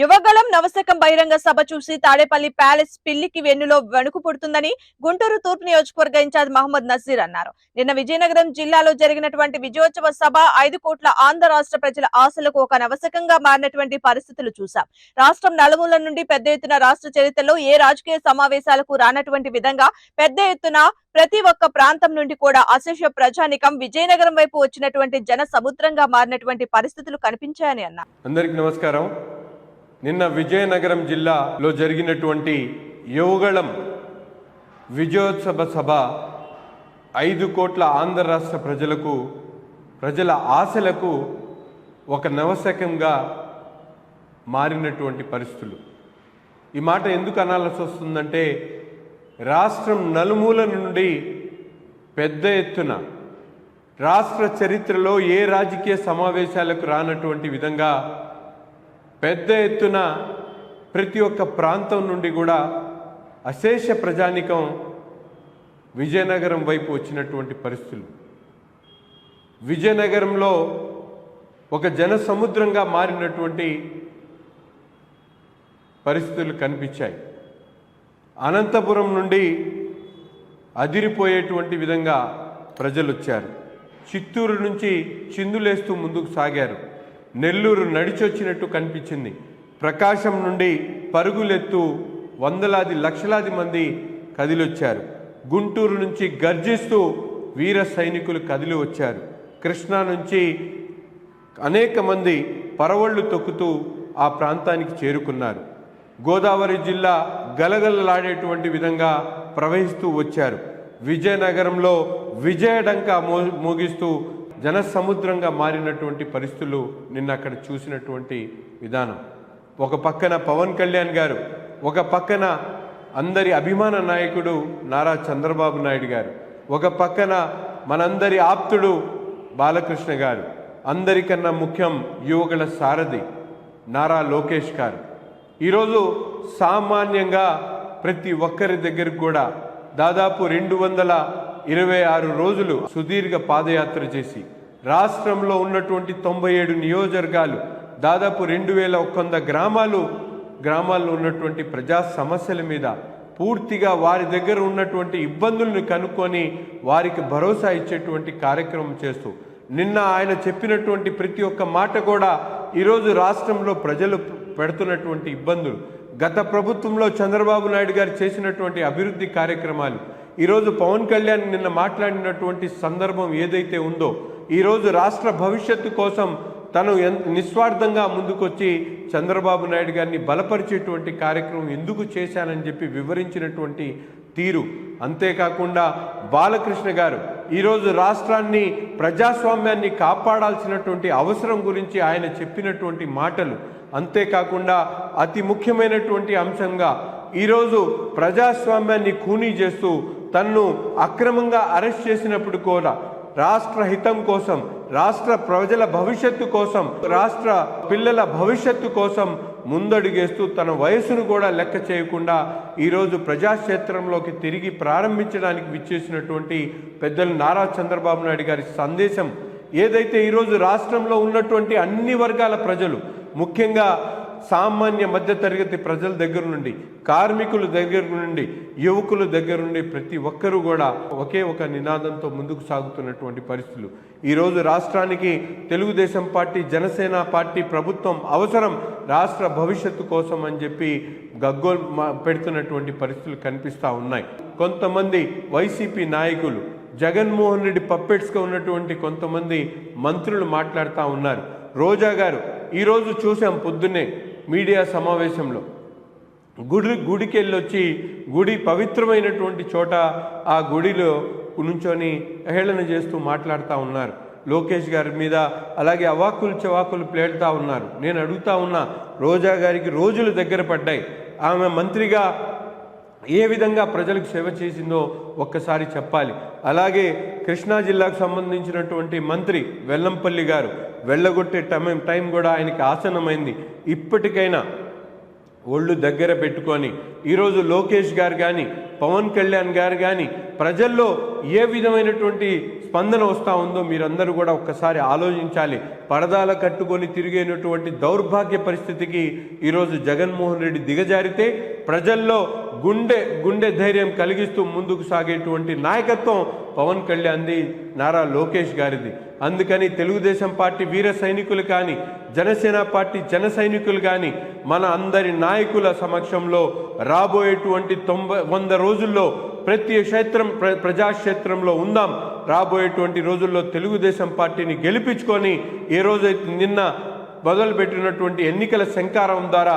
యువగళం నవశకం బహిరంగ సభ చూసి తాడేపల్లి ప్యాలెస్ పిల్లికి వెన్నులో వణుకు పుడుతుందని గుంటూరు తూర్పు నియోజకవర్గ ఇన్ఛార్జ్ మహమ్మద్ నజీర్ అన్నారు. నిన్న విజయనగరం జిల్లాలో జరిగినటువంటి విజయోత్సవ సభ ఐదు కోట్ల ఆంధ్ర రాష్ట్ర ప్రజల ఆశలకు ఒక నవశకంగా మారినటువంటి పరిస్థితులు చూశాం. రాష్ట్రం నలుమూల నుండి పెద్ద ఎత్తున రాష్ట్ర చరిత్రలో ఏ రాజకీయ సమావేశాలకు రానటువంటి విధంగా పెద్ద ఎత్తున ప్రతి ఒక్క ప్రాంతం నుండి కూడా అశేష ప్రజానికం విజయనగరం వైపు వచ్చినటువంటి జన సముద్రంగా మారినటువంటి పరిస్థితులు కనిపించాయని అన్నారు. అందరికి నమస్కారం. నిన్న విజయనగరం జిల్లాలో జరిగినటువంటి యువగళం విజయోత్సవ సభ ఐదు కోట్ల ఆంధ్ర రాష్ట్ర ప్రజలకు ప్రజల ఆశలకు ఒక నవశకంగా మారినటువంటి పరిస్థితులు. ఈ మాట ఎందుకు అనాల్సి వస్తుందంటే రాష్ట్రం నలుమూల నుండి పెద్ద ఎత్తున రాష్ట్ర చరిత్రలో ఏ రాజకీయ సమావేశాలకు రానటువంటి విధంగా పెద్ద ఎత్తున ప్రతి ఒక్క ప్రాంతం నుండి కూడా అశేష ప్రజానికం విజయనగరం వైపు వచ్చినటువంటి పరిస్థితులు. విజయనగరంలో ఒక జన సముద్రంగా మారినటువంటి పరిస్థితులు కనిపించాయి. అనంతపురం నుండి అదిరిపోయేటువంటి విధంగా ప్రజలు వచ్చారు చిత్తూరు నుంచి చిందులేస్తూ ముందుకు సాగారు. నెల్లూరు నడిచొచ్చినట్టు కనిపించింది. ప్రకాశం నుండి పరుగులెత్తు వందలాది లక్షలాది మంది కదిలొచ్చారు. గుంటూరు నుంచి గర్జిస్తూ వీర సైనికులు కదిలి వచ్చారు. కృష్ణా నుంచి అనేక మంది పరవళ్ళు తొక్కుతూ ఆ ప్రాంతానికి చేరుకున్నారు. గోదావరి జిల్లా గలగలలాడేటువంటి విధంగా ప్రవహిస్తూ వచ్చారు. విజయనగరంలో విజయడంక మో మోగిస్తూ జనసముద్రంగా మారినటువంటి పరిస్థితులు నిన్న అక్కడ చూసినటువంటి విధానం. ఒక పక్కన పవన్ కళ్యాణ్ గారు ఒక పక్కన అందరి అభిమాన నాయకుడు నారా చంద్రబాబు నాయుడు గారు ఒక పక్కన మనందరి ఆప్తుడు బాలకృష్ణ గారు అందరికన్నా ముఖ్యం యువకుల సారథి నారా లోకేష్ గారు. ఈరోజు సామాన్యంగా ప్రతి ఒక్కరి దగ్గరికి కూడా దాదాపు రెండు వందల ఇరవై ఆరు రోజులు సుదీర్ఘ పాదయాత్ర చేసి రాష్ట్రంలో ఉన్నటువంటి తొంభై ఏడు నియోజకవర్గాలు దాదాపు రెండు వేల ఒక్కొంద గ్రామాలు గ్రామాల్లో ఉన్నటువంటి ప్రజా సమస్యల మీద పూర్తిగా వారి దగ్గర ఉన్నటువంటి ఇబ్బందులను కనుక్కొని వారికి భరోసా ఇచ్చేటువంటి కార్యక్రమం చేస్తూ నిన్న ఆయన చెప్పినటువంటి ప్రతి ఒక్క మాట కూడా ఈరోజు రాష్ట్రంలో ప్రజలు పెడుతున్నటువంటి ఇబ్బందులు. గత ప్రభుత్వంలో చంద్రబాబు నాయుడు గారు చేసినటువంటి అభివృద్ధి కార్యక్రమాలు ఈరోజు పవన్ కళ్యాణ్ నిన్న మాట్లాడినటువంటి సందర్భం ఏదైతే ఉందో ఈరోజు రాష్ట్ర భవిష్యత్తు కోసం తను ఎంత నిస్వార్థంగా ముందుకొచ్చి చంద్రబాబు నాయుడు గారిని బలపరిచేటువంటి కార్యక్రమం ఎందుకు చేశానని చెప్పి వివరించినటువంటి తీరు. అంతేకాకుండా బాలకృష్ణ గారు ఈరోజు రాష్ట్రాన్ని ప్రజాస్వామ్యాన్ని కాపాడాల్సినటువంటి అవసరం గురించి ఆయన చెప్పినటువంటి మాటలు. అంతేకాకుండా అతి ముఖ్యమైనటువంటి అంశంగా ఈరోజు ప్రజాస్వామ్యాన్ని ఖూనీ చేస్తూ తన్ను అక్రమంగా అరెస్ట్ చేసినప్పుడు కూడా రాష్ట్ర హితం కోసం రాష్ట్ర ప్రజల భవిష్యత్తు కోసం రాష్ట్ర పిల్లల భవిష్యత్తు కోసం ముందడుగేస్తూ తన వయసును కూడా లెక్క చేయకుండా ఈరోజు ప్రజాక్షేత్రంలోకి తిరిగి ప్రారంభించడానికి విచ్చేసినటువంటి పెద్దలు నారా చంద్రబాబు నాయుడు గారి సందేశం ఏదైతే ఈరోజు రాష్ట్రంలో ఉన్నటువంటి అన్ని వర్గాల ప్రజలు ముఖ్యంగా సామాన్య మధ్యతరగతి ప్రజల దగ్గర నుండి కార్మికుల దగ్గర నుండి యువకుల దగ్గర నుండి ప్రతి ఒక్కరూ కూడా ఒకే ఒక నినాదంతో ముందుకు సాగుతున్నటువంటి పరిస్థితులు. ఈరోజు రాష్ట్రానికి తెలుగుదేశం పార్టీ జనసేన పార్టీ ప్రభుత్వం అవసరం రాష్ట్ర భవిష్యత్తు కోసం అని చెప్పి గగ్గోల్ పెడుతున్నటువంటి పరిస్థితులు కనిపిస్తూ ఉన్నాయి. కొంతమంది వైసీపీ నాయకులు జగన్మోహన్ రెడ్డి పప్పెట్స్గా ఉన్నటువంటి కొంతమంది మంత్రులు మాట్లాడుతూ ఉన్నారు. రోజా గారు ఈరోజు చూసాం పొద్దున్నే మీడియా సమావేశంలో. గుడి గుడికి వెళ్ళొచ్చి గుడి పవిత్రమైనటువంటి చోట ఆ గుడిలో నుంచొని హేళన చేస్తూ మాట్లాడుతూ ఉన్నారు. లోకేష్ గారి మీద అలాగే అవాకులు చవాకులు ప్లేడుతూ ఉన్నారు. నేను అడుగుతా ఉన్నా రోజా గారికి రోజులు దగ్గర పడ్డాయి. ఆమె మంత్రిగా ఏ విధంగా ప్రజలకు సేవ చేసిందో ఒక్కసారి చెప్పాలి. అలాగే కృష్ణా జిల్లాకు సంబంధించినటువంటి మంత్రి వెల్లంపల్లి గారు వెళ్ళగొట్టే టైం టైం కూడా ఆయనకి ఆసనమైంది ఇప్పటికైనా ఒళ్ళు దగ్గర పెట్టుకొని ఈరోజు లోకేష్ గారు కానీ పవన్ కళ్యాణ్ గారు కానీ ప్రజల్లో ఏ విధమైనటువంటి స్పందన వస్తూ ఉందో మీరందరూ కూడా ఒక్కసారి ఆలోచించాలి. పరదాల కట్టుకొని తిరిగేటువంటి దౌర్భాగ్య పరిస్థితికి ఈరోజు జగన్మోహన్ రెడ్డి దిగజారితే ప్రజల్లో గుండె గుండె ధైర్యం కలిగిస్తూ ముందుకు సాగేటువంటి నాయకత్వం పవన్ కళ్యాణ్ది నారా లోకేష్ గారిది. అందుకని తెలుగుదేశం పార్టీ వీర సైనికులు కానీ జనసేన పార్టీ జన సైనికులు కానీ మన అందరి నాయకుల సమక్షంలో రాబోయేటువంటి తొంభై వంద రోజుల్లో ప్రతి క్షేత్రం ప్ర ప్రజాక్షేత్రంలో ఉందాం. రాబోయేటువంటి రోజుల్లో తెలుగుదేశం పార్టీని గెలిపించుకొని ఏ రోజైతే నిన్న మొదలుపెట్టినటువంటి ఎన్నికల శంకారం ద్వారా